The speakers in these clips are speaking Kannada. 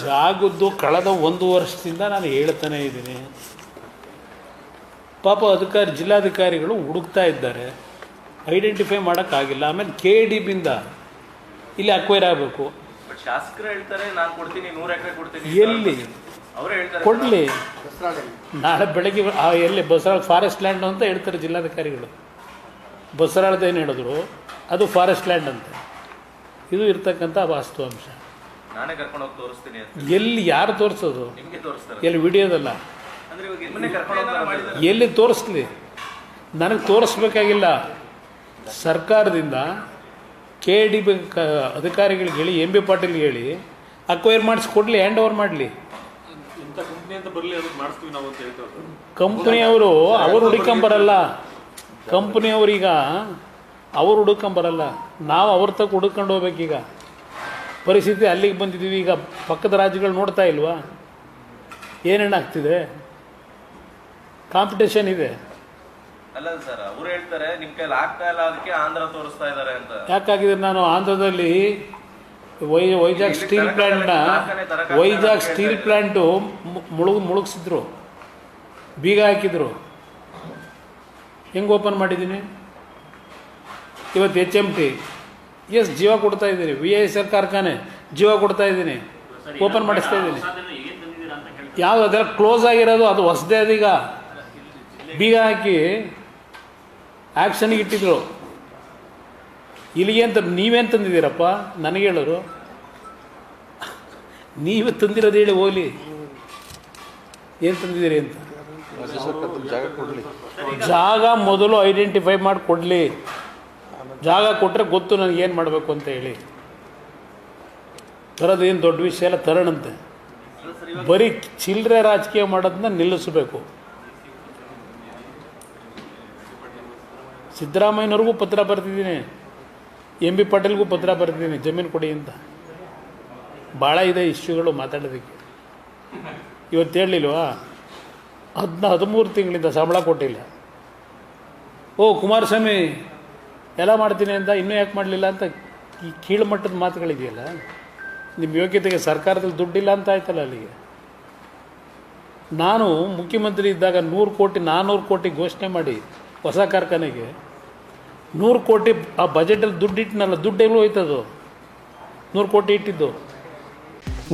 ಜಾಗದ್ದು ಕಳೆದ ಒಂದು ವರ್ಷದಿಂದ ನಾನು ಹೇಳ್ತಾನೆ ಇದ್ದೀನಿ. ಪಾಪ ಅಧಿಕಾರಿ ಜಿಲ್ಲಾಧಿಕಾರಿಗಳು ಹುಡುಕ್ತಾ ಇದ್ದಾರೆ. ಐಡೆಂಟಿಫೈ ಮಾಡೋಕ್ಕಾಗಿಲ್ಲ. ಆಮೇಲೆ ಕೆ ಡಿ ಬಿಂದ ಇಲ್ಲಿ ಅಕ್ವೈರ್ ಆಗಬೇಕು. ಬಟ್ ಶಾಸಕರು ಹೇಳ್ತಾರೆ ನಾನು ಕೊಡ್ತೀನಿ ನೂರು ಎಕರೆ ಕೊಡ್ತೀನಿ ಎಲ್ಲಿ? ಅವರೇ ಹೇಳ್ತಾರೆ ಕೊಡಲಿ. ನಾಳೆ ಬೆಳಗ್ಗೆ ಆ ಎಲ್ಲಿ? ಬಸರಾಳ ಫಾರೆಸ್ಟ್ ಲ್ಯಾಂಡ್ ಅಂತ ಹೇಳ್ತಾರೆ ಜಿಲ್ಲಾಧಿಕಾರಿಗಳು. ಬಸರಾಳದೇನು ಹೇಳಿದ್ರು? ಅದು ಫಾರೆಸ್ಟ್ ಲ್ಯಾಂಡ್ ಅಂತ. ಇದು ಇರ್ತಕ್ಕಂಥ ವಾಸ್ತವಾಂಶ. ನಾನೇ ಕರ್ಕೊಂಡು ಹೋಗಿ ತೋರಿಸ್ತೀನಿ ಅಂತ. ಎಲ್ಲಿ ಯಾರು ತೋರಿಸೋದು? ನಿಮಗೆ ತೋರಿಸ್ತಾರೆ. ಎಲ್ಲಿ ವಿಡಿಯೋದಲ್ಲ? ಅಂದ್ರೆ ಇವಾಗ ನಿಮ್ಮನ್ನೇ ಕರ್ಕೊಂಡು ಹೋಗ್ತಾರೆ ಎಲ್ಲಿ ತೋರಿಸ್ಲಿ? ನನಗೆ ತೋರಿಸ್ಬೇಕಾಗಿಲ್ಲ. ಸರ್ಕಾರದಿಂದ ಕೆ ಡಿ ಬಿ ಅಧಿಕಾರಿಗಳಿಗೆ ಹೇಳಿ ಎಂ ಬಿ ಪಾಟೀಲ್ಗೆ ಹೇಳಿ ಅಕ್ವೈರ್ ಮಾಡಿಸ್ಕೊಡ್ಲಿ ಹ್ಯಾಂಡ್ ಓವರ್ ಮಾಡಲಿ. ಇಂಥ ಕಂಪ್ನಿ ಅಂತ ಬರಲಿ ಅದಕ್ಕೆ ನಾವು ಅಂತ ಹೇಳ್ತಾರೆ ಕಂಪ್ನಿಯವರು ಅವ್ರು ಹುಡುಕೊಂಬರಲ್ಲ. ಕಂಪ್ನಿಯವ್ರೀಗ ಅವ್ರು ಹುಡುಕೊಂಬರಲ್ಲ. ನಾವು ಅವ್ರ ತಕ್ಕ ಹುಡುಕೊಂಡು ಹೋಗ್ಬೇಕೀಗ. ಪರಿಸ್ಥಿತಿ ಅಲ್ಲಿಗೆ ಬಂದಿದ್ದೀವಿ. ಈಗ ಪಕ್ಕದ ರಾಜ್ಯಗಳು ನೋಡ್ತಾ ಇಲ್ವಾ? ಏನೇನಾಗ್ತಿದೆ ಕಾಂಪಿಟೇಷನ್ ಇದೆ. ಅಲ್ಲ ಸರ್ ಅವ್ರು ಹೇಳ್ತಾರೆ ನಿಮ್ಮ ಕೈಲಿ ಆಗ್ತಾ ಇಲ್ಲ ಅದಕ್ಕೆ ಆಂಧ್ರ ತೋರಿಸ್ತಾ ಇದಾರೆ ಅಂತ. ಯಾಕಾಗಿದೆ ನಾನು ಆಂಧ್ರದಲ್ಲಿ ವೈ ವೈಜಾಗ್ ಸ್ಟೀಲ್ ಪ್ಲ್ಯಾಂಟ್ನ ವೈಜಾಗ್ ಸ್ಟೀಲ್ ಪ್ಲ್ಯಾಂಟು ಮುಳುಗ್ ಮುಳುಗಿಸಿದ್ರು. ಬೀಗ ಹಾಕಿದ್ರು. ಹೆಂಗೆ ಓಪನ್ ಮಾಡಿದ್ದೀನಿ? ಇವತ್ತು ಎಚ್ ಎಂ ಟಿ ಎಸ್ ಜೀವ ಕೊಡ್ತಾ ಇದ್ದೀನಿ ವಿ ಐ ಎಸ್ ಎಲ್ ಕಾರ್ಖಾನೆ ಜೀವ ಕೊಡ್ತಾ ಇದ್ದೀನಿ. ಓಪನ್ ಮಾಡಿಸ್ತಾ ಇದ್ದೀನಿ. ಯಾವುದು ಅದೆಲ್ಲ ಕ್ಲೋಸ್ ಆಗಿರೋದು ಅದು ಹೊಸದೇ ಅದೀಗ ಬೀಗ ಹಾಕಿ ಆ್ಯಕ್ಷನ್ಗೆ ಇಟ್ಟಿದ್ರು. ಇಲ್ಲಿಗೆ ಅಂತ ನೀವೇನು ತಂದಿದ್ದೀರಪ್ಪ? ನನಗೆ ಹೇಳೋರು. ನೀವು ತಂದಿರೋದು ಹೇಳಿ ಹೋಗಲಿ. ಏನು ತಂದಿದ್ದೀರಿ ಅಂತ? ಜಾಗ ಮೊದಲು ಐಡೆಂಟಿಫೈ ಮಾಡಿ ಕೊಡಲಿ. ಜಾಗ ಕೊಟ್ಟರೆ ಗೊತ್ತು ನನಗೆ ಏನು ಮಾಡಬೇಕು ಅಂತ ಹೇಳಿ. ತರೋದು ಏನು ದೊಡ್ಡ ವಿಷಯ ಎಲ್ಲ ತರಣಂತೆ. ಬರೀ ಚಿಲ್ಲರೆ ರಾಜಕೀಯ ಮಾಡೋದನ್ನ ನಿಲ್ಲಿಸಬೇಕು. ಸಿದ್ದರಾಮಯ್ಯನವ್ರಿಗೂ ಪತ್ರ ಬರ್ತಿದ್ದೀನಿ ಎಂ ಬಿ ಪಾಟೀಲ್ಗೂ ಪತ್ರ ಬರ್ತಿದ್ದೀನಿ ಜಮೀನು ಕೊಡಿ ಅಂತ. ಭಾಳ ಇದೆ ಇಶ್ಯೂಗಳು ಮಾತಾಡೋದಕ್ಕೆ. ಇವತ್ತು ಹೇಳಲಿಲ್ವಾ ಹದಿನ ಹದಿಮೂರು ತಿಂಗಳಿಂದ ಸಂಬಳ ಕೊಟ್ಟಿಲ್ಲ. ಓ ಕುಮಾರಸ್ವಾಮಿ ಎಲ್ಲ ಮಾಡ್ತೀನಿ ಅಂತ ಇನ್ನೂ ಯಾಕೆ ಮಾಡಲಿಲ್ಲ ಅಂತ ಈ ಕೀಳುಮಟ್ಟದ ಮಾತುಗಳಿದೆಯಲ್ಲ? ನಿಮ್ಮ ಯೋಗ್ಯತೆಗೆ ಸರ್ಕಾರದಲ್ಲಿ ದುಡ್ಡಿಲ್ಲ ಅಂತ ಆಯ್ತಲ್ಲ ಅಲ್ಲಿಗೆ? ನಾನು ಮುಖ್ಯಮಂತ್ರಿ ಇದ್ದಾಗ ನೂರು ಕೋಟಿ ನಾನ್ನೂರು ಕೋಟಿ ಘೋಷಣೆ ಮಾಡಿ ಹೊಸ ಕಾರ್ಖಾನೆಗೆ. ನೂರು ಕೋಟಿ ಆ ಬಜೆಟಲ್ಲಿ ದುಡ್ಡು ಇಟ್ಟಿನಲ್ಲ, ದುಡ್ಡು ಎಲ್ಲೂ ಹೋಯ್ತದು? ನೂರು ಕೋಟಿ ಇಟ್ಟಿದ್ದು.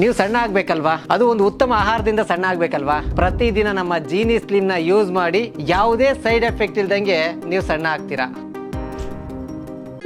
ನೀವು ಸಣ್ಣ ಆಗ್ಬೇಕಲ್ವಾ? ಅದು ಒಂದು ಉತ್ತಮ ಆಹಾರದಿಂದ ಸಣ್ಣ ಆಗ್ಬೇಕಲ್ವಾ? ಪ್ರತಿದಿನ ನಮ್ಮ ಜೀನಿ ಸ್ಲಿಮ್ನ ಯೂಸ್ ಮಾಡಿ ಯಾವುದೇ ಸೈಡ್ ಎಫೆಕ್ಟ್ ಇಲ್ದಂಗೆ ನೀವು ಸಣ್ಣ ಆಗ್ತೀರಾ?